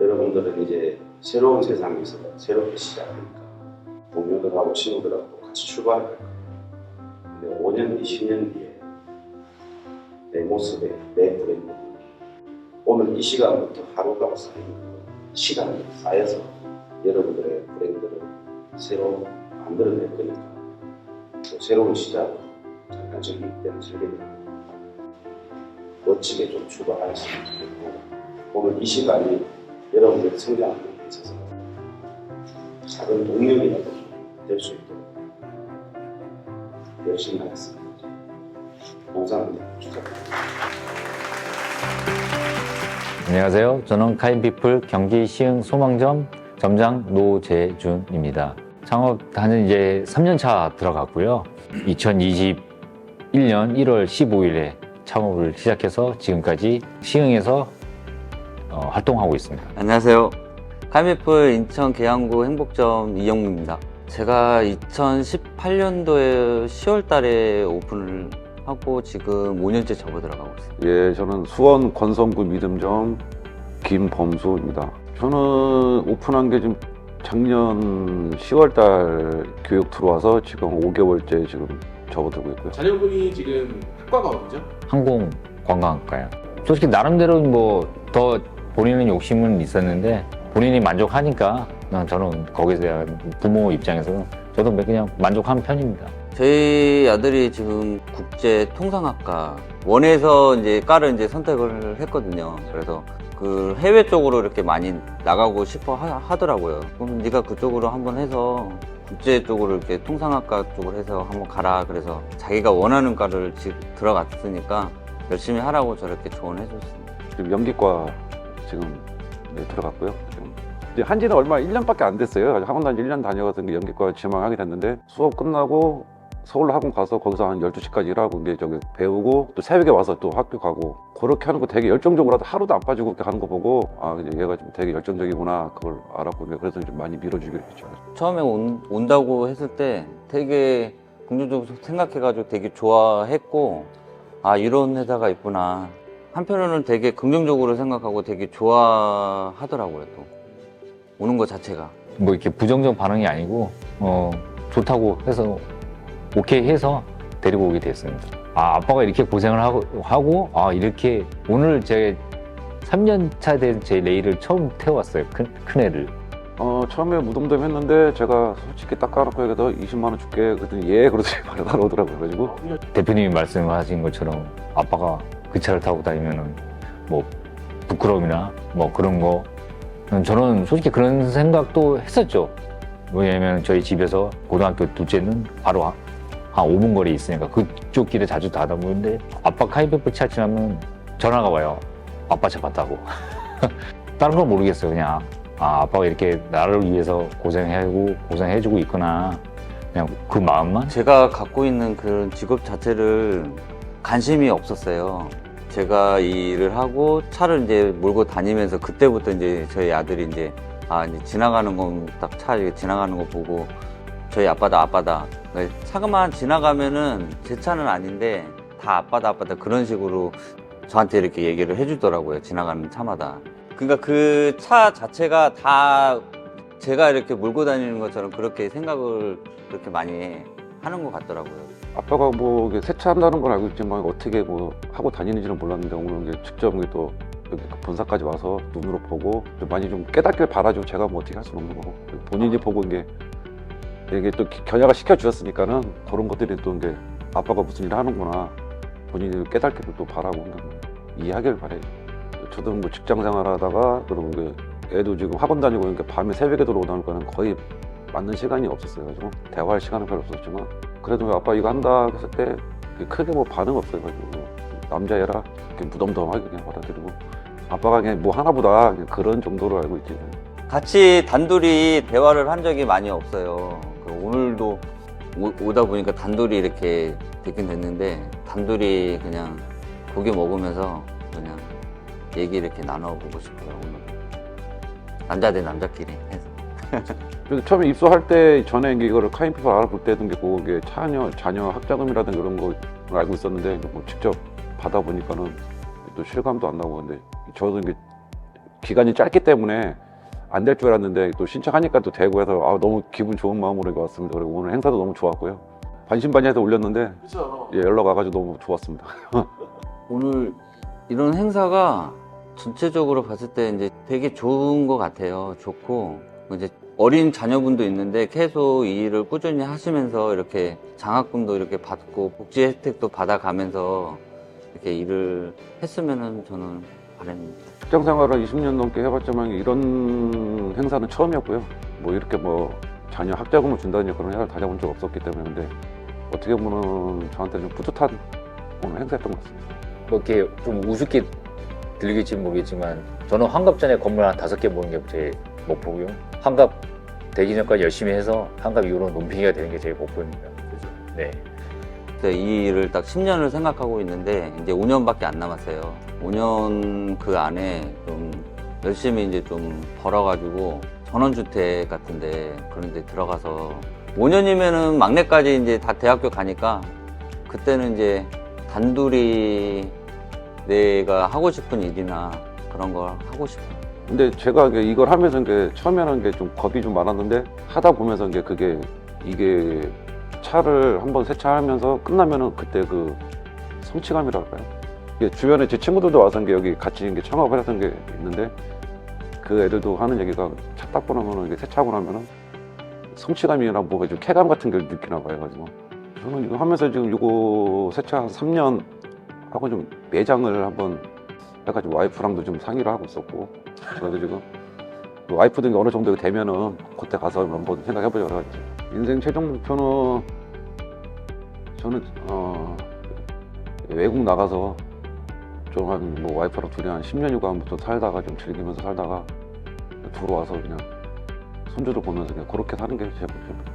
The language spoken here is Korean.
여러분들은 이제 새로운 세상에서 새롭게 시작하니까 동료들하고 친구들하고 같이 출발할 거예요. 근데 5년 뒤, 10년 뒤에 내 모습에 내 브랜드 오늘 이 시간부터 하루가 쌓인 그 시간이 쌓여서 여러분들의 브랜드를 새로 만들어낼 거니까 또 새로운 시작 잠깐 즐길 때는 즐긴다 멋지게 좀 출발하셨으면 좋겠고 오늘 이 시간이 여러분들의 성장하는 데 있어서 작은 동력이라도 될 수 있도록 열심히 하겠습니다. 감사합니다. 축하드립니다. 안녕하세요. 저는 카인피플 경기 시흥 소망점 점장 노재준입니다. 창업한 이제 3년 차 들어갔고요. 2021년 1월 15일에 창업을 시작해서 지금까지 시흥에서 어, 활동하고 있습니다. 안녕하세요. 카미풀 인천 계양구 행복점 이영무입니다. 제가 2018년도에 10월 달에 오픈을 하고 지금 5년째 접어 들어가고 있어요. 예, 저는 수원 권성구 믿음점 김범수입니다. 저는 오픈한 게 지금 작년 10월 달 교육 들어와서 지금 5개월째 지금 접어들고 있고요. 자녀분이 지금 학과가 어디죠? 항공 관광학과요. 솔직히 나름대로 뭐 더 본인은 욕심은 있었는데 본인이 만족하니까 그냥 저는 거기에 대한 부모 입장에서는 저도 그냥 만족한 편입니다. 저희 아들이 지금 국제 통상학과 원에서 이제 과를 이제 선택을 했거든요. 그래서 그 해외 쪽으로 이렇게 많이 나가고 싶어 하, 더라고요 그럼 네가 그쪽으로 한번 해서 국제 쪽으로 이렇게 통상학과 쪽으로 해서 한번 가라. 그래서 자기가 원하는 과를 지금 들어갔으니까 열심히 하라고 저렇게 조언해 줬습니다. 지금 연기과 지금 네, 들어갔고요. 지금 이제 한 지는 얼마 1년밖에 안 됐어요. 학원 다니 1년 다녀서 이제 연기과 지망하게 됐는데 수업 끝나고 서울로 학원 가서 거기서 한 12시까지 일하고 이제 저기 배우고 또 새벽에 와서 또 학교 가고 그렇게 하는 거 되게 열정적으로 하루도 안 빠지고 그렇게 하는 거 보고 아 이제 얘가 좀 되게 열정적이구나 그걸 알았고 그래서 좀 많이 밀어주기로 했죠. 처음에 온, 온다고 했을 때 되게 긍정적으로 생각해가지고 되게 좋아했고 아 이런 회사가 있구나 한편으로는 되게 긍정적으로 생각하고 되게 좋아하더라고요 또. 오는 것 자체가. 뭐 이렇게 부정적 반응이 아니고 어, 좋다고 해서 오케이 해서 데리고 오게 됐습니다. 아 아빠가 이렇게 고생을 하고 하고 아 이렇게 오늘 제 3년 차 된 제 레일을 처음 태워왔어요 큰, 큰 애를. 어 처음에 무덤덤 했는데 제가 솔직히 닦아놓고 얘기해서 20만 원 줄게. 그랬더니 예 그러더니 바로 나오더라고요 그래가지고. 대표님이 말씀하신 것처럼 아빠가 그 차를 타고 다니면은 뭐 부끄러움이나 뭐 그런 거 저는 솔직히 그런 생각도 했었죠. 왜냐면 저희 집에서 고등학교 둘째는 바로 한, 한 5분 거리에 있으니까 그쪽 길에 자주 다다 보는데 아빠 카이베프 차 지나면 전화가 와요. 아빠 차 봤다고. 다른 건 모르겠어요. 그냥 아 아빠가 이렇게 나를 위해서 고생하고 고생해주고 있구나. 그냥 그 마음만 제가 갖고 있는 그런 직업 자체를 관심이 없었어요. 제가 이 일을 하고 차를 이제 몰고 다니면서 그때부터 이제 저희 아들이 이제 아 이제 지나가는 건 딱 차 지나가는 거 보고 저희 아빠다 아빠다 그러니까 차가만 지나가면은 제 차는 아닌데 다 아빠다 아빠다 그런 식으로 저한테 이렇게 얘기를 해주더라고요 지나가는 차마다 그러니까 그 차 자체가 다 제가 이렇게 몰고 다니는 것처럼 그렇게 생각을 그렇게 많이 하는 것 같더라고요. 아빠가 뭐 세차한다는 건 알고 있지만 어떻게 뭐 하고 다니는지는 몰랐는데 오늘 이제 직접 또 여기 본사까지 와서 눈으로 보고 좀 많이 좀 깨닫길 바라죠. 제가 뭐 어떻게 할 수는 없는 거고 본인이 보고 이게 이게 또 기- 견학을 시켜 주셨으니까는 그런 것들이 또 이제 아빠가 무슨 일을 하는구나 본인이 깨닫기를 또 바라고 이해하길 바래요. 저도 뭐 직장 생활하다가 그리고 애도 지금 학원 다니고 그러니까 밤에 새벽에 들어오다니까는 거의 맞는 시간이 없었어요. 가지고 대화할 시간은 별로 없었지만 그래도 아빠 이거 한다 했을 때 크게 뭐 반응 없어요. 가지고 남자애라 이렇게 무덤덤하게 그냥 받아들이고 아빠가 그냥 뭐 하나보다 그냥 그런 정도로 알고 있지. 같이 단둘이 대화를 한 적이 많이 없어요. 그 오늘도 오, 다 보니까 단둘이 이렇게 됐긴 됐는데 단둘이 그냥 고기 먹으면서 그냥 얘기 이렇게 나눠보고 싶어요. 오늘 남자 대 남자끼리 해서. 처음에 입소할 때 전에 이거를 카인피파 알아볼 때도 이게 그게 자녀 자녀 학자금이라든가 이런 거 알고 있었는데 뭐 직접 받아 보니까는 또 실감도 안 나고 근데 저도 이게 기간이 짧기 때문에 안 될 줄 알았는데 또 신청하니까 또 되고 해서 아, 너무 기분 좋은 마음으로 여기 왔습니다. 그리고 오늘 행사도 너무 좋았고요. 반신반의해서 올렸는데. 예, 연락 와가지고 너무 좋았습니다. 오늘 이런 행사가 전체적으로 봤을 때 이제 되게 좋은 것 같아요. 좋고 이제 어린 자녀분도 있는데 계속 이 일을 꾸준히 하시면서 이렇게 장학금도 이렇게 받고 복지 혜택도 받아가면서 이렇게 일을 했으면은 저는 바랍니다. 직장 생활을 20년 넘게 해봤지만 이런 행사는 처음이었고요. 뭐 이렇게 뭐 자녀 학자금을 준다든지 그런 행사를 다녀본 적 없었기 때문에 근데 어떻게 보면 저한테 좀 뿌듯한 오늘 행사였던 것 같습니다. 뭐 이렇게 좀 우습게 들리겠지 모르겠지만 저는 환갑 전에 건물 한 다섯 개 모는 게제 목표고요. 환갑 되기 전까지 열심히 해서 환갑 이후로 논평이가 되는 게 제 목표입니다. 네. 그때 이 일을 딱 10년을 생각하고 있는데 이제 5년밖에 안 남았어요. 5년 그 안에 좀 열심히 이제 좀 벌어가지고 전원주택 같은데 그런 데 들어가서 5년이면은 막내까지 이제 다 대학교 가니까 그때는 이제 단둘이 내가 하고 싶은 일이나 그런 걸 하고 싶어요. 근데 제가 이걸 하면서 처음에는 좀 겁이 좀 많았는데 하다 보면서 그게 이게 차를 한번 세차하면서 끝나면은 그때 그 성취감이랄까요? 주변에 제 친구들도 와서 여기 같이 창업을 했던 게 있는데 그 애들도 하는 얘기가 차 닦고 나면은 세차하고 나면은 성취감이나 뭐가 좀 쾌감 같은 걸 느끼나 봐요. 가지고 저는 이거 하면서 지금 이거 세차 한 3년 하고 좀 매장을 한번 해가지고 와이프랑도 좀 상의를 하고 있었고 그래서 지금 그 와이프도 어느 정도 되면은 그때 가서 한번 생각해보자 그래가지고 인생 최종 목표는 저는 어 외국 나가서 좀 한 뭐 와이프랑 둘이 한 10년 유가부터 살다가 좀 즐기면서 살다가 들어와서 그냥 손주들 보면서 그냥 그렇게 사는 게 제 목표입니다.